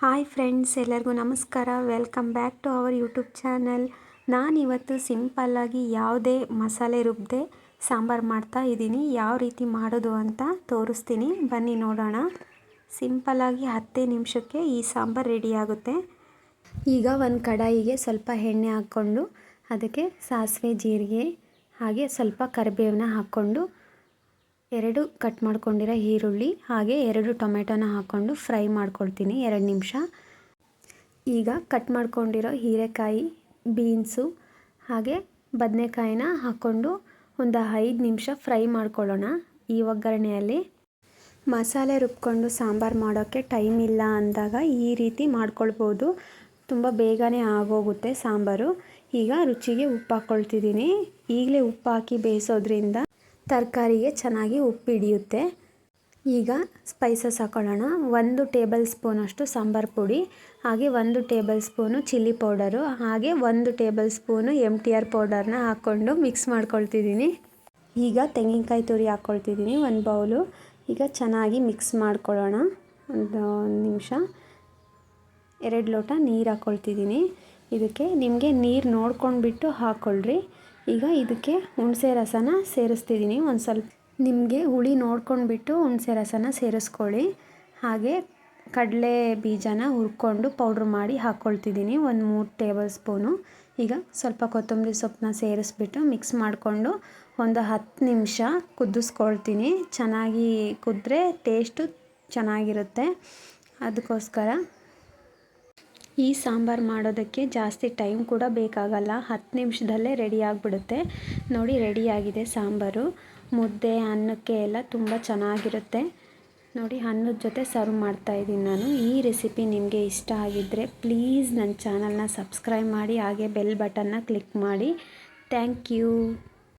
Hi friends, ಎಲ್ಲರಿಗೂ ನಮಸ್ಕಾರ. Welcome back to our YouTube channel. ನಾನಿವತ್ತು ಸಿಂಪಲ್ಲಾಗಿ ಯಾವುದೇ ಮಸಾಲೆ ರುಬ್ಬದೆ ಸಾಂಬಾರು ಮಾಡ್ತಾ ಇದ್ದೀನಿ. ಯಾವ ರೀತಿ ಮಾಡೋದು ಅಂತ ತೋರಿಸ್ತೀನಿ. ಬನ್ನಿ ನೋಡೋಣ. ಸಿಂಪಲ್ಲಾಗಿ ಹತ್ತೇ ನಿಮಿಷಕ್ಕೆ ಈ ಸಾಂಬಾರು ರೆಡಿ ಆಗುತ್ತೆ. ಈಗ ಒಂದು ಕಡಾಯಿಗೆ ಸ್ವಲ್ಪ ಎಣ್ಣೆ ಹಾಕ್ಕೊಂಡು, ಅದಕ್ಕೆ ಸಾಸಿವೆ, ಜೀರಿಗೆ, ಹಾಗೆ ಸ್ವಲ್ಪ ಕರಿಬೇವನ್ನ ಹಾಕ್ಕೊಂಡು ಎರಡು ಕಟ್ ಮಾಡ್ಕೊಂಡಿರೋ ಈರುಳ್ಳಿ, ಹಾಗೆ ಎರಡು ಟೊಮೆಟೊನ ಹಾಕ್ಕೊಂಡು ಫ್ರೈ ಮಾಡ್ಕೊಳ್ತೀನಿ ಎರಡು ನಿಮಿಷ. ಈಗ ಕಟ್ ಮಾಡ್ಕೊಂಡಿರೋ ಹೀರೆಕಾಯಿ, ಬೀನ್ಸು, ಹಾಗೆ ಬದನೆಕಾಯಿನ ಹಾಕ್ಕೊಂಡು ಒಂದು ಐದು ನಿಮಿಷ ಫ್ರೈ ಮಾಡ್ಕೊಳ್ಳೋಣ ಈ ಒಗ್ಗರಣೆಯಲ್ಲಿ. ಮಸಾಲೆ ರುಬ್ಕೊಂಡು ಸಾಂಬಾರು ಮಾಡೋಕ್ಕೆ ಟೈಮ್ ಇಲ್ಲ ಅಂದಾಗ ಈ ರೀತಿ ಮಾಡ್ಕೊಳ್ಬೋದು. ತುಂಬ ಬೇಗನೆ ಆಗೋಗುತ್ತೆ ಸಾಂಬಾರು. ಈಗ ರುಚಿಗೆ ಉಪ್ಪು ಹಾಕ್ಕೊಳ್ತಿದ್ದೀನಿ ಈಗಲೇ ಉಪ್ಪು ಹಾಕಿ ಬೇಯಿಸೋದ್ರಿಂದ ತರಕಾರಿಗೆ ಚೆನ್ನಾಗಿ ಉಪ್ಪು ಹಿಡಿಯುತ್ತೆ. ಈಗ ಸ್ಪೈಸಸ್ ಹಾಕೊಳ್ಳೋಣ. ಒಂದು ಟೇಬಲ್ ಸ್ಪೂನಷ್ಟು ಸಾಂಬಾರು ಪುಡಿ, ಹಾಗೆ ಒಂದು ಟೇಬಲ್ ಸ್ಪೂನು ಚಿಲ್ಲಿ ಪೌಡರು ಹಾಗೆ ಒಂದು table spoon M T R ಪೌಡರ್ನ ಹಾಕ್ಕೊಂಡು ಮಿಕ್ಸ್ ಮಾಡ್ಕೊಳ್ತಿದ್ದೀನಿ. ಈಗ ತೆಂಗಿನಕಾಯಿ ತುರಿ ಹಾಕ್ಕೊಳ್ತಿದ್ದೀನಿ ಒಂದು ಬೌಲು ಈಗ ಚೆನ್ನಾಗಿ ಮಿಕ್ಸ್ ಮಾಡ್ಕೊಳ್ಳೋಣ. ಒಂದು ನಿಮಿಷ. ಎರಡು ಲೋಟ ನೀರು ಹಾಕ್ಕೊಳ್ತಿದ್ದೀನಿ. ಇದಕ್ಕೆ ನಿಮಗೆ ನೀರು ನೋಡ್ಕೊಂಡ್ಬಿಟ್ಟು ಹಾಕ್ಕೊಳ್ರಿ. ಈಗ ಇದಕ್ಕೆ ಹುಣಸೆ ರಸನ ಸೇರಿಸ್ತಿದ್ದೀನಿ ಒಂದು ಸ್ವಲ್ಪ. ನಿಮಗೆ ಹುಳಿ ನೋಡ್ಕೊಂಡ್ಬಿಟ್ಟು ಹುಣಸೆ ರಸನ ಸೇರಿಸ್ಕೊಳ್ಳಿ. ಹಾಗೆ ಕಡಲೆ ಬೀಜನ ಹುರ್ಕೊಂಡು ಪೌಡ್ರ್ ಮಾಡಿ ಹಾಕ್ಕೊಳ್ತಿದ್ದೀನಿ ಒಂದು ಮೂರು ಟೇಬಲ್ ಸ್ಪೂನು. ಈಗ ಸ್ವಲ್ಪ ಕೊತ್ತಂಬರಿ ಸೊಪ್ಪನ್ನ ಸೇರಿಸ್ಬಿಟ್ಟು ಮಿಕ್ಸ್ ಮಾಡಿಕೊಂಡು ಒಂದು ಹತ್ತು ನಿಮಿಷ ಕುದಿಸ್ಕೊಳ್ತೀನಿ. ಚೆನ್ನಾಗಿ ಕುದ್ರೆ ಟೇಸ್ಟು ಚೆನ್ನಾಗಿರುತ್ತೆ. ಅದಕ್ಕೋಸ್ಕರ ಈ ಸಾಂಬಾರು ಮಾಡೋದಕ್ಕೆ ಜಾಸ್ತಿ ಟೈಮ್ ಕೂಡ ಬೇಕಾಗಲ್ಲ. ಹತ್ತು ನಿಮಿಷದಲ್ಲೇ ರೆಡಿ ಆಗಿಬಿಡುತ್ತೆ. ನೋಡಿ ರೆಡಿಯಾಗಿದೆ ಸಾಂಬಾರು. ಮುದ್ದೆ, ಅನ್ನಕ್ಕೆ ಎಲ್ಲ ತುಂಬ ಚೆನ್ನಾಗಿರುತ್ತೆ. ನೋಡಿ, ಅನ್ನದ ಜೊತೆ ಸರ್ವ್ ಮಾಡ್ತಾಯಿದ್ದೀನಿ ನಾನು. ಈ ರೆಸಿಪಿ ನಿಮಗೆ ಇಷ್ಟ ಆಗಿದ್ದರೆ ಪ್ಲೀಸ್ ನನ್ನ ಚಾನಲ್ನ ಸಬ್ಸ್ಕ್ರೈಬ್ ಮಾಡಿ, ಹಾಗೆ ಬೆಲ್ ಬಟನ್ನ ಕ್ಲಿಕ್ ಮಾಡಿ. Thank you.